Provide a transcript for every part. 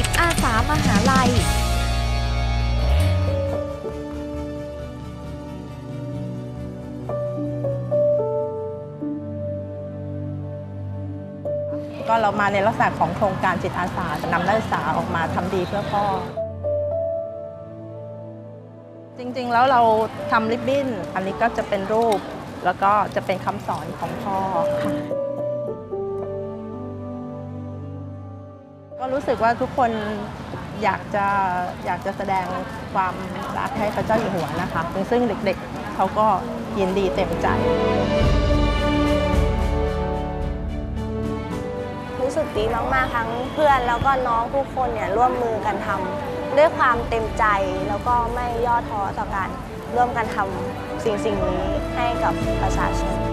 จิตอาสามหาลัยก็เรามาในลักษณะของโครงการจิตอาสาจะนำนักศึกษาออกมาทำดีเพื่อพ่อ จริงๆแล้วเราทำริบบิ้น อันนี้ก็จะเป็นรูป แล้วก็จะเป็นคำสอนของพ่อค่ะ รู้สึกว่าทุกคนอยากจะอยากจะแสดงความรักให้พระเจ้าอยู่หัวนะคะ ซึ่งเด็กๆเขาก็ยินดีเต็มใจ รู้สึกดีมากๆทั้งเพื่อนแล้วก็น้องทุกคนเนี่ยร่วมมือกันทำด้วยความเต็มใจแล้วก็ไม่ย่อท้อต่อการร่วมกันทำสิ่งสิ่งนี้ให้กับประชาชน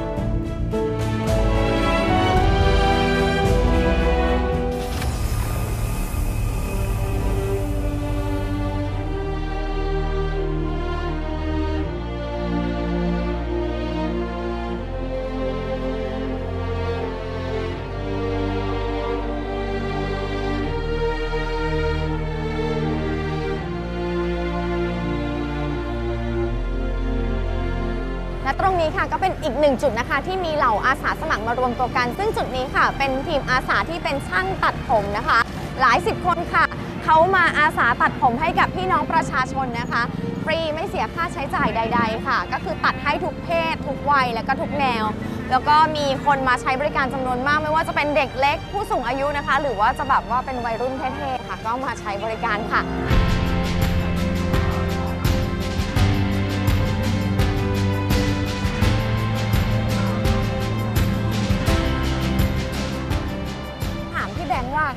รงนี้ค่ะก็เป็นอีกหนึ่งจุดนะคะ ที่มีเหล่าอาสาสมัครมารวมตัวกัน ซึ่งจุดนี้ค่ะ เป็นทีมอาสาที่เป็นช่างตัดผมนะคะ หลายสิบคนค่ะเขามาอาสาตัดผมให้กับพี่น้องประชาชนนะคะ ฟรีไม่เสียค่าใช้จ่ายใด ๆ ค่ะ ก็คือตัดให้ทุกเพศ ทุกวัยและก็ทุกแนว แล้วก็มีคนมาใช้บริการจำนวนมาก ไม่ว่าจะเป็นเด็กเล็กผู้สูงอายุนะคะ หรือว่าจะแบบว่าเป็นวัยรุ่นเท่ๆค่ะ ก็มาใช้บริการค่ะ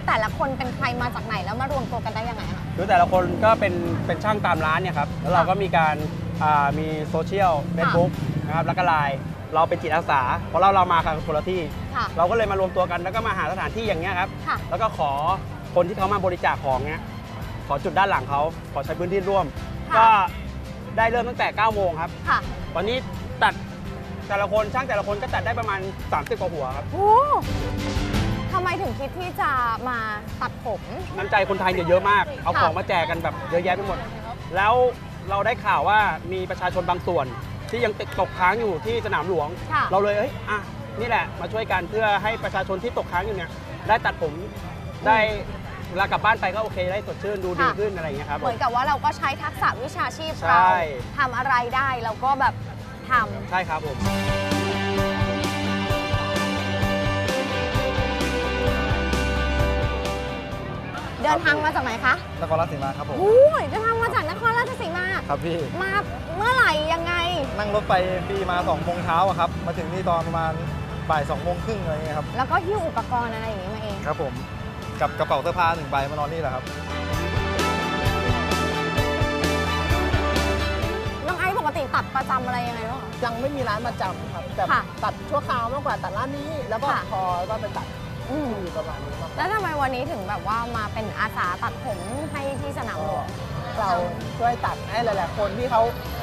แบงค์ว่าแต่ละคนเป็นใครมาจากไหนแล้วมารวมตัวกันได้ยังไงคะคือแต่ละคนก็เป็นเป็นช่างตามร้านเนี่ยครับแล้วเราก็มีการอ่ามีโซเชียลเฟซบุ๊กนะครับแล้วก็ไลน์เราเป็นจิตอาสาเพราะเราเรามากันคนละที่ ค่ะ เราก็เลยมารวมตัวกันแล้วก็มาหาสถานที่อย่างเงี้ยครับค่ะ แล้วก็ขอคนที่เขามาบริจาคของเนี้ยขอจุดด้านหลังเขาขอใช้พื้นที่ร่วม ค่ะ ก็ได้เริ่มตั้งแต่9โมงครับ ค่ะตอนนี้ตัดแต่ละคนช่างแต่ละคนก็ตัดได้ประมาณ 30 กว่าหัวครับ โอ้ ทำไมถึงคิดที่จะมาตัดผม น้ำใจคนไทยเนี่ยเยอะมาก เอาค่ะของมาแจกกันแบบเยอะแยะไปหมด แล้วเราได้ข่าวว่ามีประชาชนบางส่วน ที่ยังติดตกค้างอยู่ที่สนามหลวง ค่ะ เราเลยเอ้ยอะนี่แหละมาช่วยกันเพื่อให้ประชาชนที่ตกค้างอยู่เนี่ยได้ตัดผมได้เวลากลับบ้านไปก็โอเคได้สดชื่นดูดีค่ะขึ้นอะไรอย่างเงี้ยครับ เหมือนกับว่าเราก็ใช้ทักษะวิชาชีพใช่เราทำอะไรได้เราก็แบบทำ ใช่ครับผม เดินทางมาจากไหนคะนครราชสีมาครับผมโอ้ยเดินทางมาจากนครราชสีมา ครับพี่ มาเมื่อไหร่ยังไง นั่งรถไฟฟรีมา2โมงเช้าอะครับ มาถึงนี่ตอนประมาณบ่าย2โมงครึ่งอะไรเงี้ยครับ แล้วก็หิ้วอุปกรณ์อะไรอย่างนี้มาเอง ครับผม กับกระเป๋าเสื้อผ้าหนึ่งใบมานอนนี่แหละครับ น้องไอซ์ปกติตัดประจำอะไรยังไงบ้างคะ ยังไม่มีร้านประจำครับ แต่ค่ะตัดชั่วคราวมากกว่าตัดร้านนี้ แล้วก็ค่ะ พอก็ไปตัด อืมอยู่ประมาณนี้มากกว่าแล้วทำไมวันนี้ถึงแบบว่ามาเป็นอาสาตัดผมให้ที่สนามหลวงเราช่วยตัดให้หลายๆคนที่เขา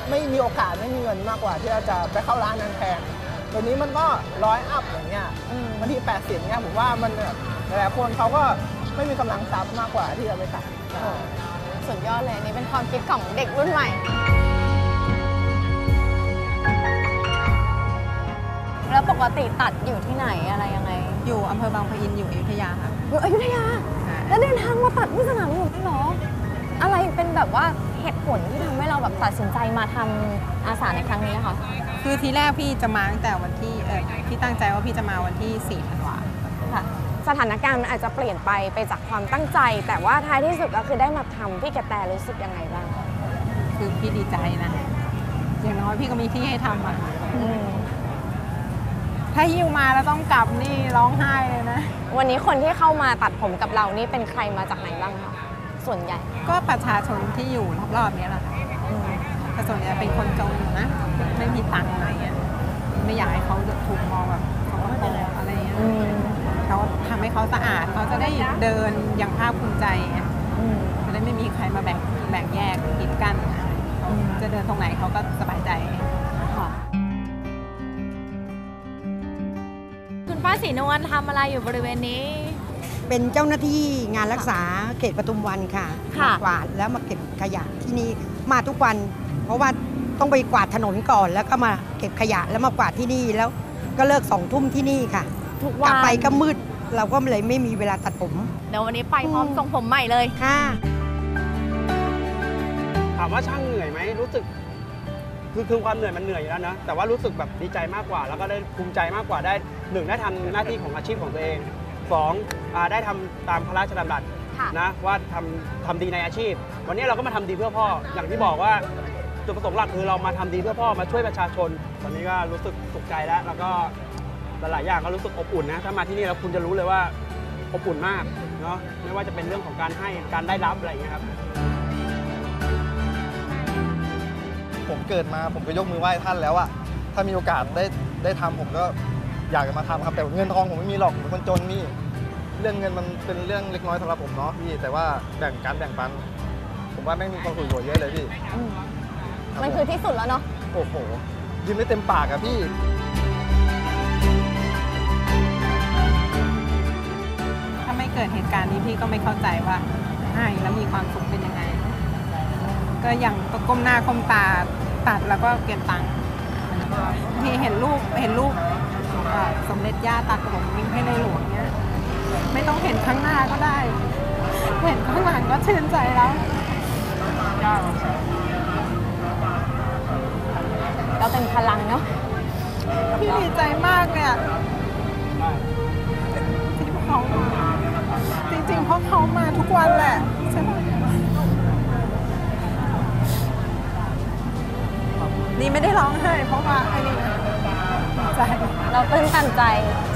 ไม่มีโอกาสไม่มีเงินมากกว่า ที่เราจะไปเข้าร้านนั้นแพงตัวนี้มันก็ร้อยอัพอย่างเงี้ยอืมบางที80เนี่ยผมว่ามันแบบหลายๆคนเขาก็ไม่มีกำลังทรัพย์มากกว่าที่จะไปตัดสุดยอดเลยอันนี่เป็นความคิดของเด็กรุ่นใหม่แล้วปกติตัดอยู่ที่ไหนอะไรยังไง อยู่อำเภอบางปะอินอยู่อยุธยาค่ะ อยู่อยุธยา แล้วเดินทางมาตัดที่สนามหลวงด้วยเหรอ อะไรเป็นแบบว่าเหตุผลที่ทำให้เราแบบตัดสินใจมาทำอาสาในครั้งนี้คะคือทีแรกพี่จะมาตั้งแต่วันที่เออพี่ตั้งใจว่าพี่จะมาวันที่4ธันวาค่ะ สถานการณ์มันอาจจะเปลี่ยนไปไปจากความตั้งใจ แต่ว่าท้ายที่สุดก็คือได้มาทำพี่กระแตรู้สึกยังไงบ้างคือพี่ดีใจนะ อย่างน้อยพี่ก็มีที่ให้ทำอะ อืม ถ้าหิ้วมาแล้วต้องกลับนี่ร้องไห้เลยนะ วันนี้คนที่เข้ามาตัดผมกับเรานี่เป็นใครมาจากไหนบ้างคะส่วนใหญ่ ก็ประชาชนที่อยู่รอบๆเนี้ยแหละค่ะแต่ส่วนใหญ่เป็นคนจนนะ ไม่มีตังค์อะไรเงี้ยไม่อยากให้เขาถูกมองแบบเขาก็โกงอะไรเงี้ยอืมเขาทำให้เขาสะอาดเขาจะได้เดินอย่างภาคภูมิใจไงอืมจะได้ไม่มีใครมาแบ่งแบ่งแยกกีดกั้นอะไรจะเดินตรงไหนเขาก็สบายใจค่ะ ศรีนวลทำอะไรอยู่บริเวณนี้ เป็นเจ้าหน้าที่งานรักษาเขตปทุมวันค่ะค่ะ มากวาดแล้วมาเก็บขยะที่นี่มาทุกวัน เพราะว่าต้องไปกวาดถนนก่อน แล้วก็มาเก็บขยะแล้วมากวาดที่นี่แล้วก็เลิกสองทุ่มที่นี่ค่ะทุกกวัลันบไปก็มืดเราก็เลยไม่มีเวลาตัดผมเดี๋ยววันนี้ไปพร้อมทรงผมใหม่เลย ค่ะ ถามว่าช่างเหนื่อยไหมรู้สึก คือคือความเหนื่อยมันเหนื่อยอยู่แล้วนะแต่ว่ารู้สึกแบบดีใจมากกว่า แล้วก็ได้ภูมิใจมากกว่าได้หนึ่งได้ทำหน้าที่ของอาชีพของตัวเองสองอาได้ทำตามพระราชดำรัสค่ะ นะว่าทำทำดีในอาชีพ วันนี้เราก็มาทำดีเพื่อพ่ออย่างที่บอกว่าจุดประสงค์หลักคือเรามาทำดีเพื่อพ่อมาช่วยประชาชนตอนนี้ก็รู้สึกสุขใจแล้ว แล้วก็หลายๆอย่างก็รู้สึกอบอุ่นนะถ้ามาที่นี่แล้วคุณจะรู้เลยว่าอบอุ่นมากเนาะไม่ว่าจะเป็นเรื่องของการให้การได้รับอะไรอย่างเงี้ยครับ ผมเกิดมา ผมก็ยกมือไหว้ท่านแล้วอะถ้ามีโอกาสได้ได้ทำผมก็อยากจะมาทำครับแต่เงินทองผมไม่มีหรอกผมเป็นคนจนนี่เรื่องเงินมันเป็นเรื่องเล็กน้อยสำหรับผมเนาะพี่ แต่ว่าแบ่งกันแบ่งปัน ผมว่าแม่งมีความสุขกว่าเยอะเลยพี่รับมันคือที่สุดแล้วเนาะโอ้โหยืนได้เต็มปากอะพี่ถ้าไม่เกิดเหตุการณ์นี้พี่ก็ไม่เข้าใจว่าให้แล้วมีความสุขเป็นยังไง ก็อย่างก็ก้มหน้าก้มตา ตัดแล้วก็เก็บตังค์ที่เห็นรูปเห็นรูปเอ่อสมเด็จย่าตัดผมยิ้มให้ในหลวงเนี้ย ไม่ต้องเห็นข้างหน้าก็ได้ เห็นข้างหลังก็ชื่นใจแล้วก็เป็นพลังเนาะพี่ดีใจมากเนี่ยที่เขามาจริงๆเพราะเขามาทุกวันแหละใช่ไหม นี่ไม่ได้ร้องไห้เพราะว่าไอ้นี่นะใจเราตื้นตันใจ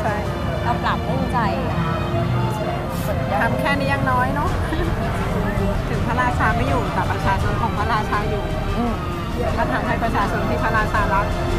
ใช่เราปรับปลื้มใจทำแค่นี้ยังน้อยเนาะถึงพระราชาไม่อยู่แต่ประชาชนของพระราชาอยู่อืมก็ทำให้ประชาชนที่พระราชารักอืม